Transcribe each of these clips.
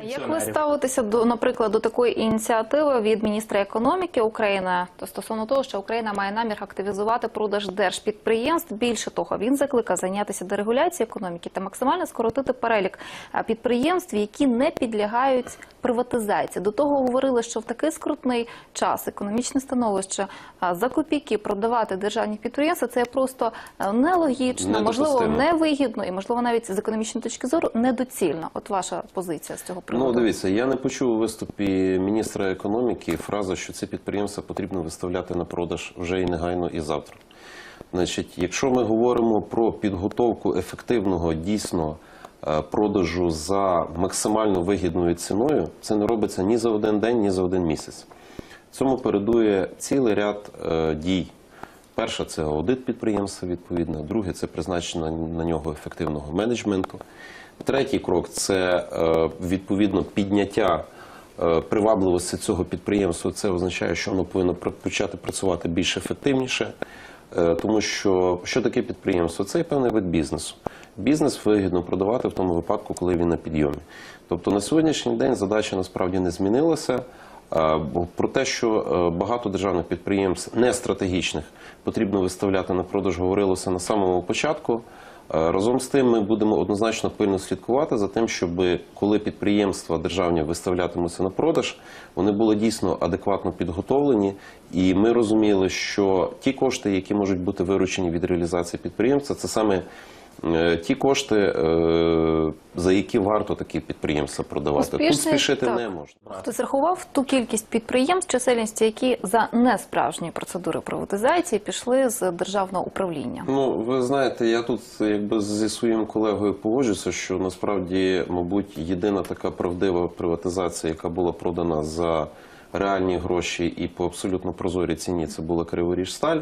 А як ви ставитеся до, наприклад, до такої ініціативи від міністра економіки України то стосовно того, що Україна має намір активізувати продаж держпідприємств? Більше того, він закликав зайнятися дерегуляцією економіки та максимально скоротити перелік е, підприємств, які не підлягають приватизації. До того говорили, що в такий скрутний час економічне становище е, за копійки продавати державні підприємства це просто е, нелогічно, можливо, невигідно і можливо навіть з економічної точки зору недоцільно. От ваша позиція з цього приводу. Ну, дивіться, я не почув у виступі міністра економіки фразу, що ці підприємства потрібно виставляти на продаж вже і негайно і завтра. Значить, якщо ми говоримо про підготовку ефективного дійсно е, продажу за максимально вигідною ціною, це не робиться ні за один день, ні за один місяць. Цьому передує цілий ряд е, дій. Перше це аудит підприємства, відповідно. Друге це призначення на нього ефективного менеджменту. Третій крок це е, відповідно підняття е, привабливості цього підприємства. Це означає, що воно повинно почати працювати більш ефективніше. Е, Тому що що таке підприємство? Це певний вид бізнесу. Бізнес вигідно продавати в тому випадку, коли він на підйомі. Тобто на сьогоднішній день задача насправді не змінилася. Про те, що багато державних підприємств не стратегічних потрібно виставляти на продаж, говорилося на самому початку. Е, Разом з тим, ми будемо однозначно пильно слідкувати за тим, щоб коли підприємства державні виставлятимуться на продаж, вони були дійсно адекватно підготовлені, і ми розуміли, що ті кошти, які можуть бути виручені від реалізації підприємства, це саме ті кошти, е, за які варто такі підприємства продавати. Тут спішити так. не можна. Хтось рахував ту кількість підприємств, чисельності, які за несправжні процедури приватизації пішли з державного управління. Ну, ви знаєте, я тут якби зі своїм колегою погоджуся, що насправді, мабуть, єдина така правдива приватизація, яка була продана за реальні гроші і по абсолютно прозорій ціні, це була Криворіжсталь.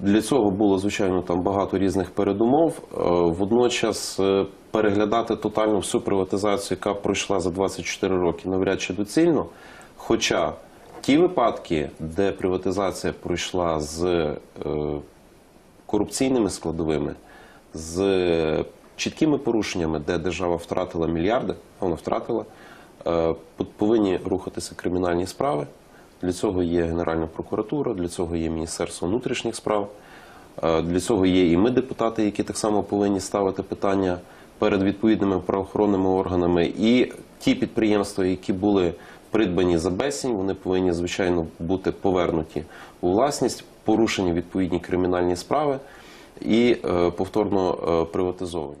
Для цього було, звичайно, там багато різних передумов. Е, Водночас е, переглядати тотально всю приватизацію, яка пройшла за 24 роки, навряд чи доцільно. Хоча ті випадки, де приватизація пройшла з е, корупційними складовими, з чіткими порушеннями, де держава втратила мільярди, вона втратила, повинні рухатися кримінальні справи. Для цього є Генеральна прокуратура, для цього є Міністерство внутрішніх справ, е, для цього є і ми, депутати, які так само повинні ставити питання перед відповідними правоохоронними органами. І ті підприємства, які були придбані за безцінь, вони повинні, звичайно, бути повернуті у власність, порушені відповідні кримінальні справи і е, повторно е, приватизовані.